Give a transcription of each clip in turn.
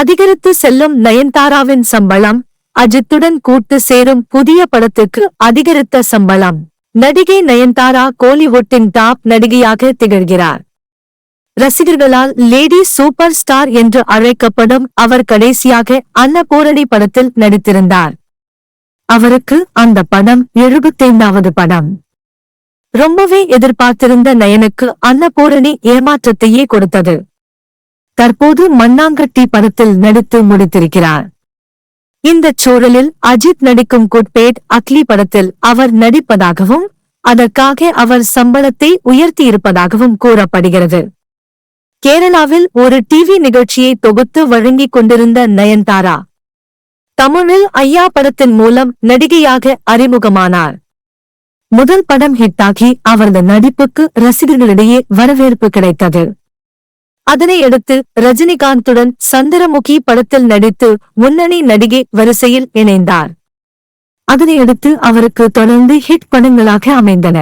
அதிகரித்து செல்லும் நயன்தாராவின் சம்பளம் அஜித்துடன் கூட்டு சேரும் புதிய படத்துக்கு அதிகரித்த சம்பளம். நடிகை நயன்தாரா கோலிவுட்டின் டாப் நடிகையாக திகழ்கிறார். ரசிகர்களால் லேடி சூப்பர் ஸ்டார் என்று அழைக்கப்படும் அவர் கடைசியாக அன்னபூரணி படத்தில் நடித்திருந்தார். அவருக்கு அந்த படம் எழுபத்தைந்தாவது படம். ரொம்பவே எதிர்பார்த்திருந்த நயனுக்கு அன்னபூரணி ஏமாற்றத்தையே கொடுத்தது. தற்போது மண்ணாங்கட்டி படத்தில் நடித்து முடித்திருக்கிறார். இந்த சூழலில் அஜித் நடிக்கும் குட்பேட் அக்லி படத்தில் அவர் நடிப்பதாகவும் அதற்காக அவர் சம்பளத்தை உயர்த்தியிருப்பதாகவும் கூறப்படுகிறது. கேரளாவில் ஒரு டிவி நிகழ்ச்சியை தொகுத்து வழங்கிக் கொண்டிருந்த நயன்தாரா தமிழில் ஐயா படத்தின் மூலம் நடிகையாக அறிமுகமானார். முதல் படம் ஹிட்டாகி அவரது நடிப்புக்கு ரசிகர்களிடையே வரவேற்பு கிடைத்தது. அதனை அடுத்து ரஜினிகாந்துடன் சந்திரமுகி படத்தில் நடித்து முன்னணி நடிகை வரிசையில் இணைந்தார். அதனையடுத்து அவருக்கு தொடர்ந்து ஹிட் படங்களாக அமைந்தன.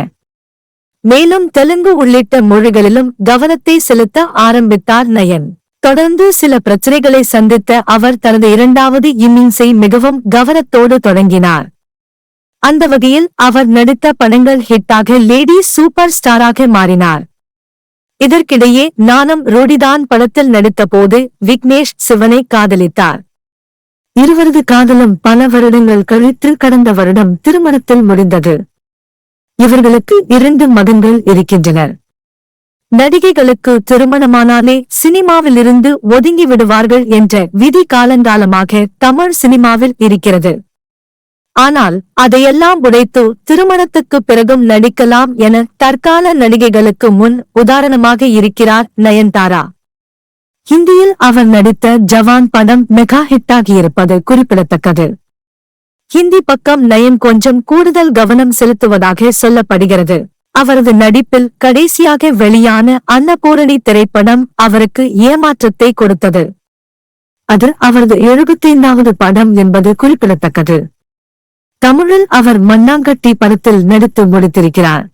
மேலும் தெலுங்கு உள்ளிட்ட மொழிகளிலும் கவனத்தை செலுத்த ஆரம்பித்தார் நயன். தொடர்ந்து சில பிரச்சனைகளை சந்தித்த அவர் தனது இரண்டாவது இன்னிங்ஸை மிகவும் கவனத்தோடு தொடங்கினார். அந்த வகையில் அவர் நடித்த படங்கள் ஹிட்டாக லேடி சூப்பர் ஸ்டாராக மாறினார். இதற்கிடையே நானும் ரோடிதான் படத்தில் நடித்த போது விக்னேஷ் சிவனை காதலித்தார். இருவரது காதலும் பல வருடங்கள் கழித்து கடந்த வருடம் திருமணத்தில் முடிந்தது. இவர்களுக்கு இரண்டு மகன்கள் இருக்கின்றனர். நடிகைகளுக்கு திருமணமானாலே சினிமாவிலிருந்து ஒதுங்கி விடுவார்கள் என்ற விதி காலங்காலமாக தமிழ் சினிமாவில் இருக்கிறது. ஆனால் அதையெல்லாம் உடைத்து திருமணத்துக்கு பிறகும் நடிக்கலாம் என தற்கால நடிகைகளுக்கு முன் உதாரணமாக இருக்கிறார் நயன்தாரா ஹிந்தியில் அவர் நடித்த ஜவான் படம் மெகா ஹிட்டாகியிருப்பது குறிப்பிடத்தக்கது. ஹிந்தி பக்கம் நயன் கொஞ்சம் கூடுதல் கவனம் செலுத்துவதாக சொல்லப்படுகிறது. அவரது நடிப்பில் கடைசியாக வெளியான அன்னபூரணி திரைப்படம் அவருக்கு ஏமாற்றத்தை கொடுத்தது. அது அவரது எழுபத்தைந்தாவது படம் என்பது குறிப்பிடத்தக்கது. தமிழில் அவர் மண்ணாங்கட்டி படத்தில் நடித்து முடித்திருக்கிறார்.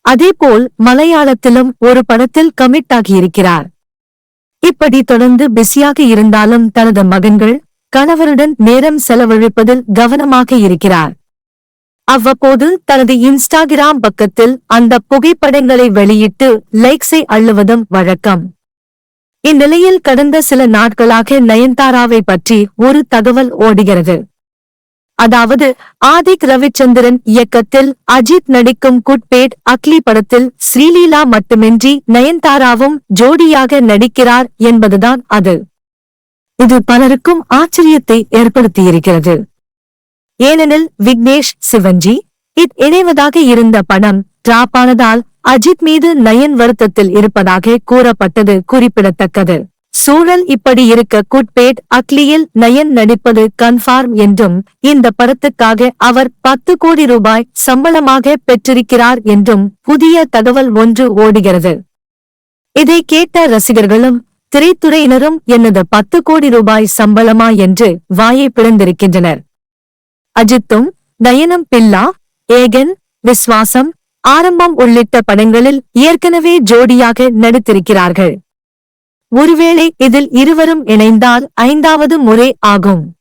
அதேபோல் மலையாளத்திலும் ஒரு படத்தில் கமிட் ஆகியிருக்கிறார். இப்படி தொடர்ந்து பிஸியாக இருந்தாலும் தனது மகன்கள் கணவருடன் நேரம் செலவழிப்பதில் கவனமாக இருக்கிறார். அவ்வப்போது தனது இன்ஸ்டாகிராம் பக்கத்தில் அந்த புகைப்படங்களை வெளியிட்டு லைக்ஸை அள்ளுவதும் வழக்கம். இந்நிலையில் கடந்த சில நாட்களாக நயன்தாராவை பற்றி ஒரு தகவல் ஓடுகிறது. அதாவது ஆதிக் ரவிச்சந்திரன் இயக்கத்தில் அஜித் நடிக்கும் குட்பேட் அக்லி படத்தில் ஸ்ரீலீலா மட்டுமின்றி நயன்தாராவும் ஜோடியாக நடிக்கிறார் என்பதுதான் அது. இது பலருக்கும் ஆச்சரியத்தை ஏற்படுத்தியிருக்கிறது. ஏனெனில் விக்னேஷ் சிவன்ஜி இத் இணைவதாக இருந்த படம் டிராப்பானதால் அஜித் மீது நயன் வருத்தத்தில் இருப்பதாக கூறப்பட்டது குறிப்பிடத்தக்கது. சூழல் இப்படி இருக்க குட்பேட் அக்லியில் நயன் நடிப்பது கன்ஃபார்ம் என்றும் இந்த படத்துக்காக அவர் பத்து கோடி ரூபாய் சம்பளமாக பெற்றிருக்கிறார் என்றும் புதிய தகவல் ஒன்று ஓடுகிறது. இதை கேட்ட ரசிகர்களும் திரைத்துறையினரும் எனது பத்து கோடி ரூபாய் சம்பளமா என்று வாயை பிளந்திருக்கின்றனர். அஜித்தும் நயனம் பில்லா ஏகன் விஸ்வாசம் ஆரம்பம் உள்ளிட்ட படங்களில் ஏற்கனவே ஜோடியாக நடித்திருக்கிறார்கள். ஒருவேளை இதில் இருவரும் இணைந்தால் ஐந்தாவது முறை ஆகும்.